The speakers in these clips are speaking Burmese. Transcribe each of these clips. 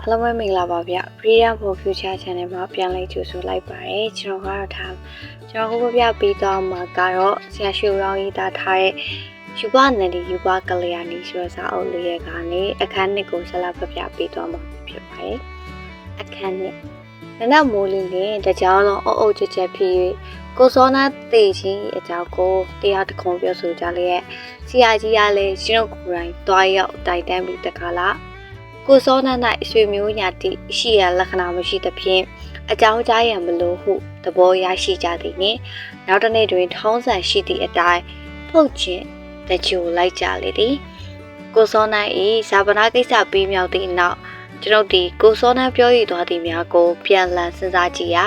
အားလုံးပဲမင်္ဂလာပါဗျ Freedom for Future Channel မှာပြန်လည်ကြိုဆိုလိုက်ပါတယ်ကျွန်တော်ကတော့ထားကျွန်တော်ခုပြပြပေးသွားမှာကတော့ဆရာရှိုးရောင်းရေးသားထားတဲ့ယူပနန္ဒီယူပကလျာဏီဆိုတဲ့စာအုပ်လေးရဲ့ကနေအခန်းနှစ်ကိုဆက်လက်ပြပြပေးသွားမှာဖြစ်ပါတယ်အခန်းနှစ်နနမိုးလင်းနဲ့တကြောင်လုံးအုပ်အုပ်ချက်ချက်ဖြစ်၍ကိုစောနာတေချင်းအကြောင်းကိုတရားတခုံပြောဆိုကြလျက်ဆရာကြီးကလည်းရှင်တို့ကိုယ်တိုင်တွားရောက်တိုင်တန်းပြီးတခါလား ကိုစောန၌ရွှေမျိုးညာတိရှိရလက္ခဏာမရှိသဖြင့်အကြောင်းကြားရန်မလိုဟုသဘောရရှိကြသည်နှင့်နောက်တစ်နေ့တွင်ထောင်းဆန်ရှိသည့်အတိုင်းဖုတ်ခြင်းတကြိုလိုက်ကြလေသည်ကိုစောန၏ဇာပနာကိစ္စပြီးမြောက်သည့်နောက်ကျွန်ုပ်သည်ကိုစောနပြောရသွားသည်များကို ပြန်လည်စဉ်းစားကြည့်ရာ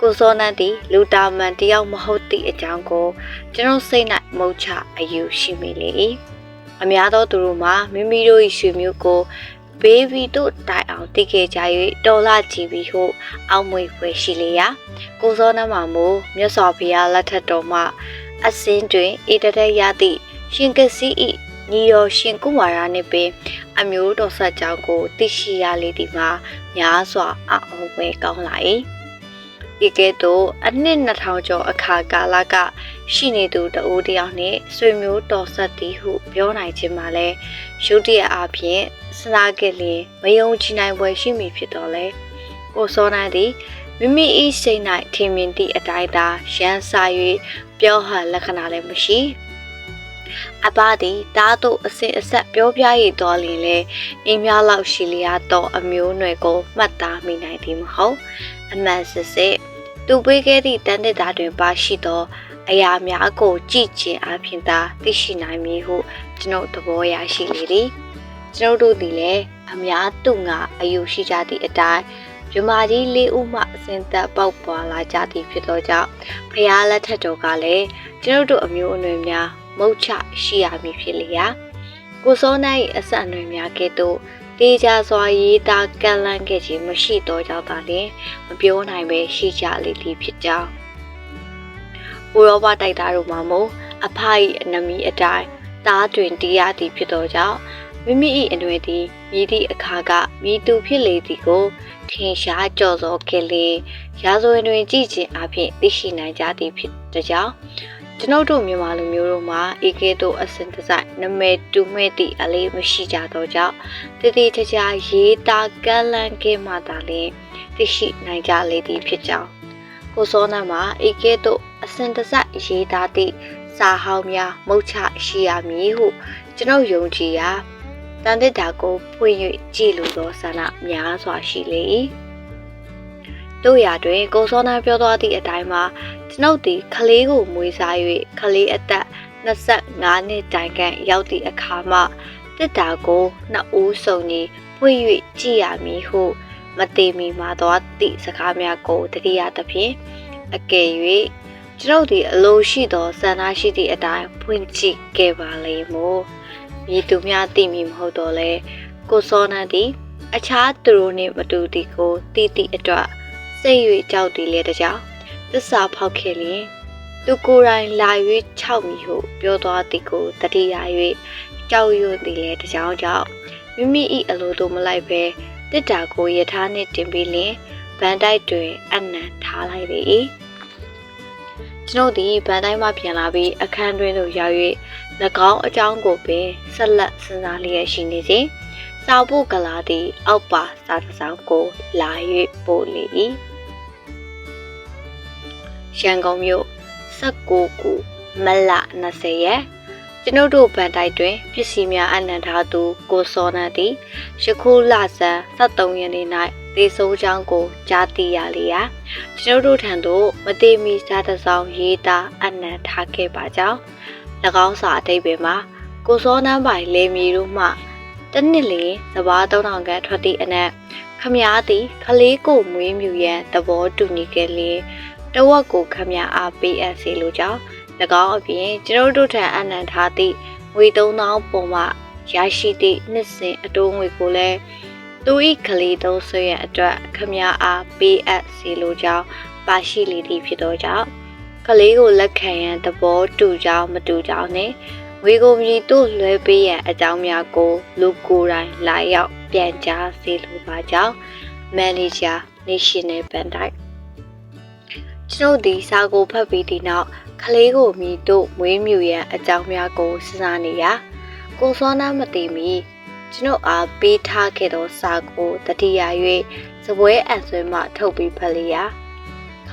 ကိုစောနသည်လူတာမန်တယောက်မဟုတ်သည့်အကြောင်းကို ကျွန်ုပ်စိတ်၌မုတ်ချအယူရှိမိလေ၏အများသောသူတို့မှာမိမိတို့၏ရွှေမျိုးကို ဘေဘီတို့တိုင်အောင်တည်ခဲ့ကြ၍တော်လာကြည့်ပြီးဟုအောက်မွေဖွယ်ရှိလေရာကိုစောနမမို့မြတ်စွာဘုရားလက်ထက်တော်မှအစင်းတွင်ဧတတဲ့ရသည့်ရှင်ကစီဤညီတော်ရှင်ကုမာရနှင့်ပင်အမျိုးတော်ဆက်ကြောင်းကိုသိရှိရလေသည်မှာများစွာအံ့ဩဖွယ်ကောင်းလာ၏ဤကဲ့သို့အနှစ်2000ကျော်အခါကာလကရှိနေသူတအိုးတယောက်နှင့်ဆွေမျိုးတော်ဆက်သည်ဟုပြောနိုင်ခြင်းမှာလဲရုတ်တရက်အဖြစ် စဉ်းစားခဲ့လျင်မယုံကြည်နိုင်ပွဲရှိမိဖြစ်တော်လဲကိုစောနန်းသည်မိမိ၏စိတ်၌ထင်မြင်သည့်အတိုင်းသာရန်စာ၍ပြောဟန်လက္ခဏာလည်းမရှိအဘသည်တားတို့အစစ်အဆက်ပြောပြရတော်လင်လေအင်းများလောက်ရှိလျာတော့အမျိုးနွယ်ကိုမှတ်သားမိနိုင်သည်မဟုတ်အမှန်စစ်စစ်သူပေးခဲ့သည့်တန်တဲ့သားတွင်ပါရှိသော အရာများကိုကြည့်ခြင်းအပြင်သာသိရှိနိုင်မည်ဟုကျွန်ုပ်သဘောရရှိလေသည် ကျွန်ုပ်တို့သည်လည်းအများသူငါအယူရှိကြသည့်အတိုင်းမြမကြီးလေးဦးမှအစဉ်သက်ပေါက်ပွာလာကြသည်ဖြစ်သောကြောင့်ဖျားလက်ထက်တော်ကလည်းကျွန်ုပ်တို့အမျိုးအနွယ်များမုတ်ချရှိရမည်ဖြစ်လျာကိုစောနိုင်အဆက်အနွယ်များကဲ့သို့တေးကြစွာရေးသားကန့်လန့်ခဲ့ခြင်းမရှိသောကြောင့်သာလျှင်မပြောနိုင်ပဲရှိကြလေသည်ဖြစ်ကြောင်းဥရောပတိုက်သားတို့မှာမို့အဖ၏အနမီအတိုင်းသားတွင်တရားသည်ဖြစ်သောကြောင့် မိမိ၏အနွယ်သည်မြည်သည့်အခါကမြည်သူဖြစ်လေသည်ကိုထင်ရှားကြော်စောခဲ့လေရာဇဝင်တွင်ကြည်ခြင်းအဖြစ်သိရှိနိုင်ကြသည်ဖြစ်တဲ့ကြောင့်ကျွန်ုပ်တို့မြန်မာလူမျိုးတို့မှာဤကဲ့သို့အစဉ်တစိုက်နမဲတူမဲ့သည့်အလေးမရှိကြသောကြောင့်တည်တည်ချာချာရေးသားကန့်လန့်ခဲ့မှသာလျှင်သိရှိနိုင်ကြလေသည်ဖြစ်ကြောင်းကိုစောနာမှာဤကဲ့သို့အစဉ်တစိုက်ရေးသားသည့်စာဟောင်းများမုတ်ချရှိရမည်ဟုကျွန်ုပ်ယုံကြည်ရာ တန်တစ်တာကိုဖွင့်၍ကြည်လိုသောဆန္ဒများစွာရှိလေ၏တို့ရာတွင်ကိုစောနာပြောသွားသည့်အတိုင်းမှာကျွန်ုပ်သည်ခလေးကိုမွေးစား၍ခလေးအသက်25နှစ်တိုင်ခန့်ရောက်သည့်အခါမှတစ်တာကိုနှစ်ဦးစုံကြီးဖွင့်၍ကြည်ရမည်ဟုမသေးမီမှာသွားသည့်စကားများကိုတတိယသဖြင့်အကယ်၍ကျွန်ုပ်သည်အလိုရှိသောဆန္ဒရှိသည့်အတိုင်းဖွင့်ကြည့်ခဲ့ပါလိမ့် မို့မြည်သူများသိမည်မဟုတ်တော့လဲကိုစောနန်းသည်အခြားသူတို့နှင့်မတူသည်ကိုသိသည့်အတွက်စိတ်၍ကြောက်သည်လေတကြောင်သစ္စာဖောက်ခဲ့လျင်သူကိုယ်တိုင်လာ၍ခြောက်မိဟုပြောသွားသည်ကိုတတိယ၍ကြောက်ရွံ့သည်လေတကြောင်ကြောင့်မိမိ၏အလိုတို့မလိုက်ဘဲတစ်တာကိုယထာနှင့်တင်ပြီးလျင်ဗန်တိုက်တွင် အနံထားလိုက်ပေ၏ကျွန်ုပ်သည်ဗန်တိုင်းမှပြန်လာပြီးအခန်းတွင်သို့ရောက်၍၎ င်းအကြောင်းကိုပင်ဆက်လက်စဉ်းစားလျက်ရှိနေစဉ်စာဖို့ကလာသည် အောက်ပါစာတစ်စောင်ကိုလာ၍ပို့လေ၏ရန်ကုန်မြို့16ခုမလ20ရက်ကျွန်ုပ်တို့ဗန်တိုက်တွင်ပစ္စည်းများအနံထားသူကိုစောနန်းသည်ယခုလဆန်း73ရက်နေ့၌သေဆုံးကြောင်းကိုကြားသိရလေရာကျွန်ုပ်တို့ထံသို့မသေးမီစားတစ်စောင်ရေးသားအနံထားခဲ့ပါကြောင်း၎ င်းစာအတိတ်ပဲမှာကိုစောနန်းပိုင်လေမီတို့မှတနစ်လင်စဘာ3000ခန့်ထွက်သည့်အနက်ခမားသည်ခလေးကိုမွေးမြူရန်သဘောတူညီခဲ့လျင်တဝက်ကိုခမရအားပေးအပ်စေလိုကြောင်း၎င်းအပြင်ကျွန်ုပ်တို့ထံအနံထားသည့်ငွေ3000ပုံမှရရှိသည့်နှစ်စဉ်အတိုးငွေကိုလည်းသူ၏ကလေးသုံးဆွေရန်အတွက်ခမရအားပေးအပ်စေလိုကြောင်းပါရှိလေသည့်ဖြစ်သောကြောင့် ကလေးကိုလက်ခံရန်သဘောတူကြောင်းမတူကြောင်းနဲ့ငွေကိုမြည်တို့လွှဲပေးရန်အကြောင်းများကိုလူကိုယ်တိုင်လာရောက်ပြန်ကြားစေလိုပါကြောင်းမန်နေဂျာ National Bandai ကျွန်ုပ်ဒီစာကိုဖတ်ပြီးဒီနောက်ကလေးကိုမိတို့မွေးမြူရန်အကြောင်းများကိုစဉ်းစားနေရကိုစောနာမသိမီကျွန်ုပ်အားပေးထားခဲ့သောစာကိုတတိယ၍စပွဲအန်ဆွဲမှထုတ်ပြီးဖတ်လျာ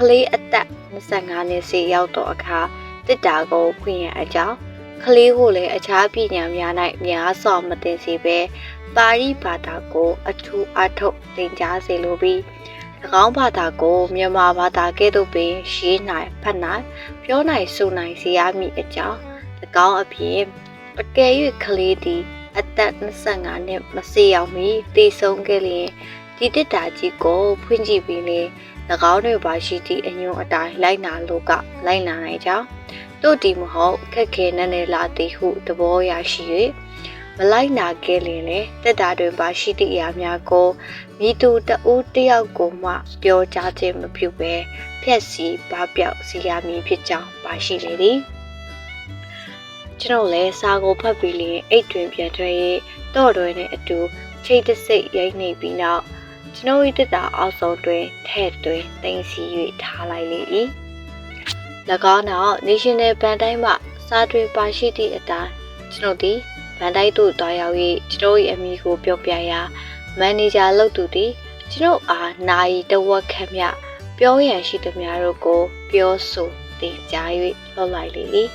ကလေးအသက်25နှစ်စီရောက်တော့အခါတစ်တာကိုဖွင့်ရအကြောင်းကလေးကိုလည်းအခြားပညာများ၌များစွာမသိစေပဲပါဠိဘာသာကိုအထူးအထုတ်သင်ကြားစေလိုပြီး၎င်းဘာသာကိုမြန်မာဘာသာကဲ့သို့ပင်ရေးနိုင်ဖတ်နိုင်ပြောနိုင်ဆိုနိုင်စေရမည်အကြောင်း၎င်းအပြင်အကယ်၍ကလေးသည်အသက်25နှစ်မစေရောက်မီတည်ဆုံးခဲ့လျင်ဒီတစ်တာကြီးကိုဖွင့်ကြည့်ပြီးလေ၎ င်းတို့ပါရှိသည့်အညွန်အတိုင်းလိုက်နာလို့ကလိုက်နာနိုင်ကြောင်းတို့ဒီမဟုတ်ခက်ခဲနက်နဲလာသည်ဟုသဘောရရှိ၍မလိုက်နာခဲ့လျင်လေတက်တာတွင်ပါရှိသည့်အရာများကိုမိသူတဦးတယောက်ကိုမှပြောကြားခြင်းမပြုဘဲဖြက်စီပါပြောက်စီရမည်ဖြစ်ကြောင်းပါရှိလေသည်ကျွန်တော်လည်းစာကိုဖတ်ပြီးလျင်အိတ်တွင်ပြန်ထွက်၍တော့တွင်နဲ့အတူချိတ်တစိတ်ရိုက်နေပြီးနောက် ကျွန်တော်၏တက်တာအောက်ဆုံးတွင်ထဲ့တွင်တင်စီ၍ထားလိုက်လေ၏၎င်းနောက် National Band တိုင်းမှစာတွင်ပါရှိသည့်အတိုင်းကျွန်တော်သည်ဗန်တိုက်သို့တွားရောက်၍ကျွန်တော်၏အမိကိုပြောပြရာမန်နေဂျာလုပ်သူသည်ကျွန်တော်အားနိုင်တဝက်ခန့်မြပြောရန်ရှိသည်များတို့ကို ပြောဆိုတင်ကြား၍လှောက်လိုက်လေ၏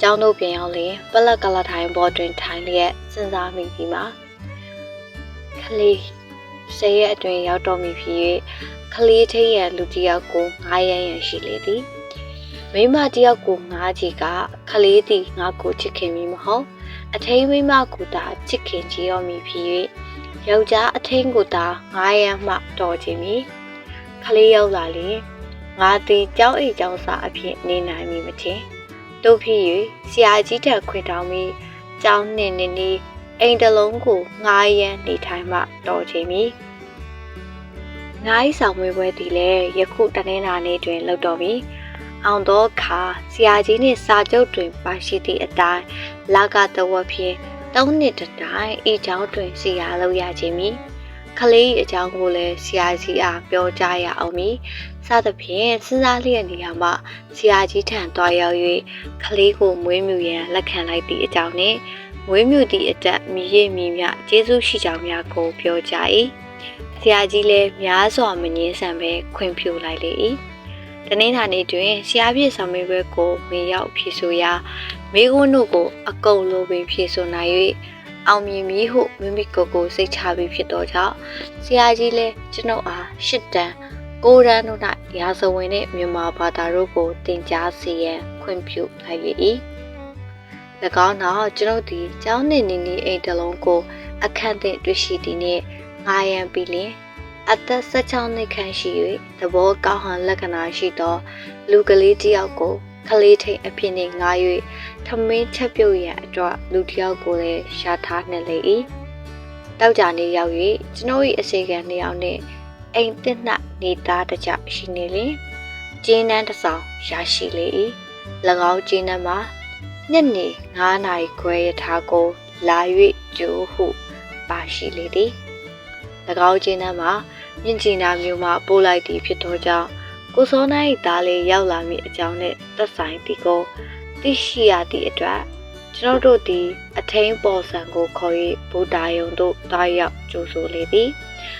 ကျောင်းတို့ပြန်ရောက်လျင်ပလက်ကလထိုင်ပေါ်တွင်ထိုင်လျက်စဉ်းစားမိသည်မှာ ခလေးဆယ်ရက်အတွင်းရောက်တော်မူဖြစ်၍ခလေးထိရန်လူတစ်ယောက်ကိုငားရန်ရန်ရှိလေသည်မိမတယောက်ကိုငားကြီးကခလေးသည်ငါ့ကိုချစ်ခင်မိမဟုတ်အထိန်မိမကိုသာချစ်ခင်ကြည်တော်မူဖြစ်၍ယောက်ျားအထိန်ကိုသာငားရန်မှတော်ခြင်းမီခလေးရောက်လာလျင်ငါသည်ကြောင်းအိတ်ကြောင်းစာအဖြစ်နေနိုင်မည်မထင်တို့ဖြစ်၍ဆရာကြီးတက်ခွင့်တောင်းပြီးကြောင်းနှင့်နေနေ အိမ်တလုံးကိုငားရန်နေထိုင်မှတော်ချိန်မီငားဤဆောင်ဝဲပွဲသည်လည်းယခုတနင်္လာနေ့တွင်လုပ်တော်ပြီအောင်သောအခါဆရာကြီးနှင့်စာချုပ်တွင်ပါရှိသည့်အတိုင်းလာကတဝက်ဖြင့်သုံးနှစ်တတိုင်းဤကြောင်းတွင်ဆရာလုပ်ရခြင်းမီကလေးအကြောင်းကိုလည်းဆရာကြီးအားပြောကြားရအောင်မီစသဖြင့်စဉ်းစားလျက်နေရမှဆရာကြီးထံသွားရောက်၍ကလေးကိုမွေးမြူရန်လက်ခံလိုက်သည့်အကြောင်းနှင့် မွေးမြူသည့်အတက်မိရမိမြကျေးဇူးရှိကြောင်းများကိုပြောကြ၏ဆရာကြီးလည်းများစွာမငင်းဆန်ပဲခွင့်ပြုလိုက်လေ၏တနင်္လာနေ့တွင်ဆရာပြည့်ဆောင်မေးပွဲကိုမေရောက်ဖြေဆိုရာမိခွန်းတို့ကိုအကုန်လိုပင်ဖြေဆိုနိုင်၍အောင်မြင်မည်ဟုမိမိကိုယ်ကိုစိတ်ချပြီးဖြစ်တော့ကြောင့်ဆရာကြီးလည်းကျွန်ုပ်အားရှစ်တန်းကိုရန်တို့၌ရာဇဝင်နှင့်မြန်မာဘာသာတို့ကိုသင်ကြားစေရန်ခွင့်ပြုလိုက်လေ၏၎ င်းနောက်ကျွန်ုပ်သည်ကျောင်းနှင့်နေနေအိမ်တလုံးကို အခန့်သင့်တွေ့ရှိသည်နှင့်ငာရန်ပြီးလျင်အသက်16နှစ်ခန့်ရှိ၍သဘောကောင်းဟန်လက္ခဏာရှိသော လူကလေးတစ်ယောက်ကိုခလေးထိန်အဖြစ်နှင့်ငား၍ထမင်းချက်ပြုတ်ရန်အတွက်လူတစ်ယောက်ကိုလည်းရှာထားနှင့်လေ၏တောက်ကြနေရောက်၍ကျွန်ုပ်၏အစီကံနှစ်ယောက်နှင့်အိမ်တစ်နှနေသားတစ်ကြောက်ရှိနေလျင်ကျင်းနှန်းတစ်ဆောင်ရရှိလေ၏၎င်းကျင်းနှန်းမှာ ညနေ9နာရီခွဲရထားကိုလာ၍ကျိုးဟုပါရှိလေသည်၎င်းကျင်းနှန်းမှာမြင့်ကျင်နာမျိုးမှပို့လိုက်သည်ဖြစ်သောကြောင့်ကိုစောနိုင်၏သားလေးရောက်လာမည့်အကြောင်းနဲ့သက်ဆိုင်သည်ကိုသိရှိရသည့်အတွက်ကျွန်တော်တို့သည်အထင်းပေါ်ဆံကိုခေါ်၍ဗုဒ္ဓယုံတို့တားရောက်ကြိုဆိုလေသည်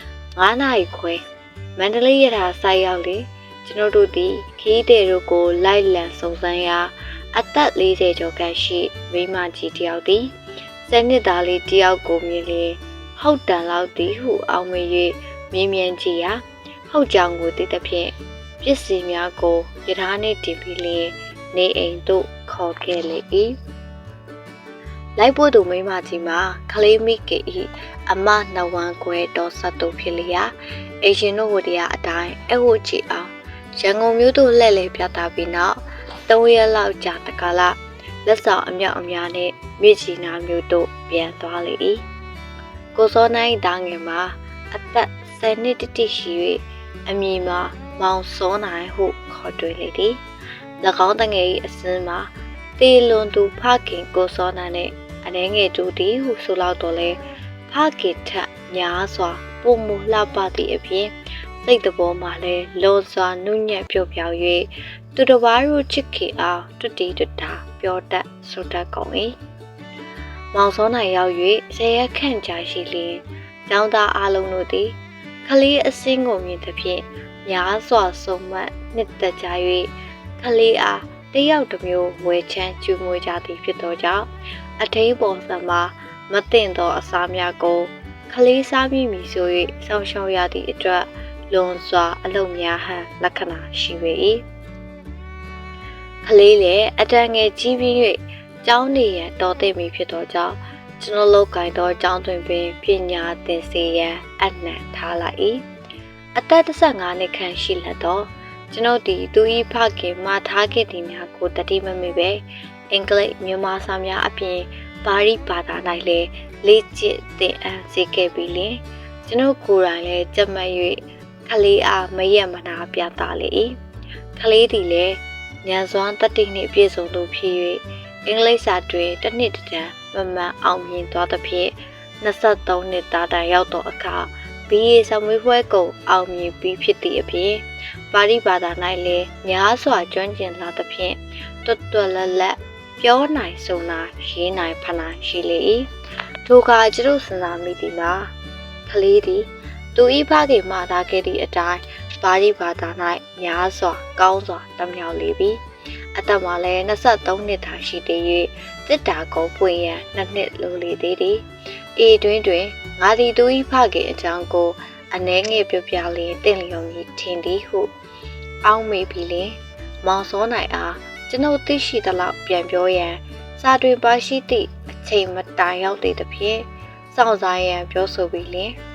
9နာရီခွဲမန္တလေးရထားဆိုက်ရောက်လေကျွန်တော်တို့သည်ခီးတဲ့တို့ကိုလိုက်လံစုံစမ်းရာ အသက်40ကျော်ခန့်ရှိမိမကြီးတယောက်သည်စနစ်သားလေးတယောက်ကိုမြင်လေဟုတ်တန်လောက်သည်ဟုအောင်းမေ၍မြင်မြန်ကြည့်ရာဟုတ်ကြောင်ကိုသိသဖြင့်ပစ္စည်းများကိုရထားနှင့်တင်ပြီးလျင်နေအိမ်သို့ခေါ်ခဲ့လေ၏လိုက်ဖို့သူမိမကြီးမှာခလေးမိကေဤအမနဝံခွဲတော်ဆက်သူဖြစ်လျာအေရှင်တို့ဝတရားအတိုင်းအဝတ်ချီအောင်ရန်ကုန်မြို့သို့လှည့်လည်ပြသပြီးနောက် ၃ရက်လောက်ကြာတကလာလက်ဆောင်အမြောက်အများနဲ့မြစ်ချီနာမြို့သို့ပြန်သွားလေ၏ကိုစောနိုင်တာငယ်မှာအသက်10နှစ်တိတိရှိ၍အမည်မှာမောင်စောနိုင်ဟုခေါ်တွေ့လေသည်၎င်းတငယ်၏အစင်းမှာတေလွန်သူဖခင်ကိုစောနိုင်နဲ့အနှဲငယ်တူသည်ဟုဆိုလောက်တော့လဲဖဖခင်ထက်များစွာပုံမလှပသည့်အပြင်စိတ်တဘောမှာလည်းလောစွာနုညံ့ပြော့ပြောင်၍ သူတစ်ပါးတို့ချစ်ခင်အောင်တွတ်တီတွတ်တာပြောတတ်ဆိုတတ်ကုန်၏မောင်စောနိုင်ရောက်၍ဆယ်ရက်ခန့်ကြာရှိလျင်ကျောင်းသားအလုံးတို့သည်ခလေးအစင်းကိုမြင်သဖြင့်များစွာဆုံးမနှစ်သက်ကြ၍ခလေးအားတယောက်တစ်မျိုးဝယ်ချမ်းကျူးမွေးကြသည်ဖြစ်သောကြောင့်အထိန်ပေါ်စမှာမတင်သောအစားများကိုခလေးစားမိမည်ဆို၍ဆောင်းရှောက်ရသည့်အတွက်လွန်စွာအလုံများဟန်လက္ခဏာရှိပေ၏ ခလေးလည်းအတန်ငယ်ကြီးပြီး၍ကျောင်းနေရန်တော်သိပြီဖြစ်သောကြောင့်ကျွန်တော်လောက်ကင်သောကျောင်းတွင်ပင်ပညာသင်စေရန်အနှံထားလိုက်၏အသက်15နှစ်ခန့်ရှိလက်သောကျွန်ုပ်သည်သူ၏ဖခင်မှာထားခဲ့သည်များကိုတတိမမေပဲအင်္ဂလိပ်မြန်မာစာများအပြင်ပါဠိဘာသာ၌လည်းလေ့ကျင့်သင်အန်းစေခဲ့ပြီးလင်ကျွန်ုပ်ကိုယ်တိုင်လည်းကြက်မှတ်၍ခလေးအားမရက်မနာပြသလေ၏ခလေးသည်လည်း ညံစွမ်းတတိနှင့်ပြည့်စုံသူဖြစ်၍အင်္ဂလိပ်စာတွင်တစ်နှစ်တည်းမမှန်အောင်မြင်သွားသဖြင့်23နှစ်သားတိုင်ရောက်သောအခါဘီအေဆောင်မွေးပွဲကိုအောင်မြင်ပြီးဖြစ်သည့်အပြင်ပါဠိဘာသာ၌လည်းများစွာကျွမ်းကျင်လာသဖြင့်တွတ်တွတ်လက်လက်ပြောနိုင်စုံနာရေးနိုင်ဖနာရှိလေ၏ထိုအခါကျွန်ုပ်စဉ်းစားမိသည်မှာကလေးသည် သူဤဖခင်မှသာခဲ့သည့်အတိုင်းပါဠိဘာသာ၌များစွာ ကောင်းစွာတမြောက်လေပြီအသက်မှာလည်း23နှစ်သာရှိသေး၍တစ်တာကုန်းပွင့်ရန်နှစ်နှစ်လိုလေသေးသည်ဤတွင်တွင်ငါသည်သူဤဖခင်အကြောင်းကိုအနှဲငယ်ပြပြလေးတင့်လျော်မည်ထင်သည်ဟု အောင်းမေပြီလင်မောင်စောနိုင်အားကျွန်ုပ်သိရှိသလောက်ပြန်ပြောရန်စာတွင်ပါရှိသည့်အချိန်မတိုင်ရောက်သေးသဖြင့်စောင့်စားရန်ပြောဆိုပြီးလင်၎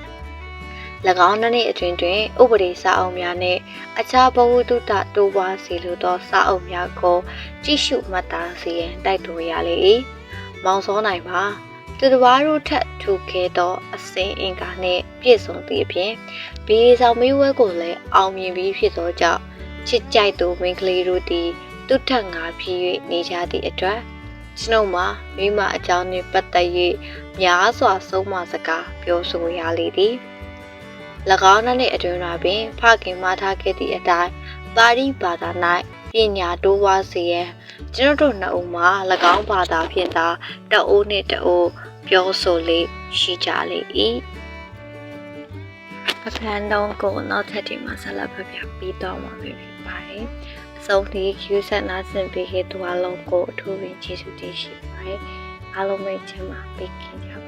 င်းနှစ်နှစ်အတွင်းတွင် ဥပဒေစာအုပ်များနှင့် အခြားဘဝတုတတိုးပွားစေလိုသောစာအုပ်များကိုကြည့်ရှုမှတ်သားစေရန်တိုက်တွန်းရလေ၏မောင်စောနိုင်မှာသူတစ်ပါးတို့ထက်ထူခဲ့သောအစင်းအင်္ကာနှင့်ပြည့်စုံသည့်အပြင်ဘီဆောင်မီးဝဲကိုလည်းအောင်မြင်ပြီးဖြစ်သောကြောင့်ချစ်ကြိုက်သူမိန်းကလေးတို့သည်သူထက်ငါဖြစ်၍နေကြသည့်အတွက်ကျွန်ုပ်မှာမိမအကြောင်းနှင့်ပတ်သက်၍များစွာဆုံးမစကားပြောဆိုရလေသည်၎ င်းနှင့်အတွင်တွင်ပင်ဖခင်မထားခဲ့သည့်အတိုင်းပါဠိဘာသာ၌ပညာတိုးပွားစေရန်ကျွန်တော်တို့နှစ်ဦးမှာ၎င်းဘာသာဖြင့်သာတအိုးနှင့်တအိုးပြောဆိုလေးရှိကြလေ၏အဖန်တုံးကိုနောက်ထပ်ဒီမှာဆက်လက်ဖပြပြီးတော့မှာဖြစ်ပါတယ်အဆုံးထိ Q ဆက်နာဆင်ပေးခဲ့သူအလုံးကိုအထူးပင်ကျေးဇူးတင်ရှိပါတယ်အားလုံးပဲချမ်းသာပေးခင်ကြပါ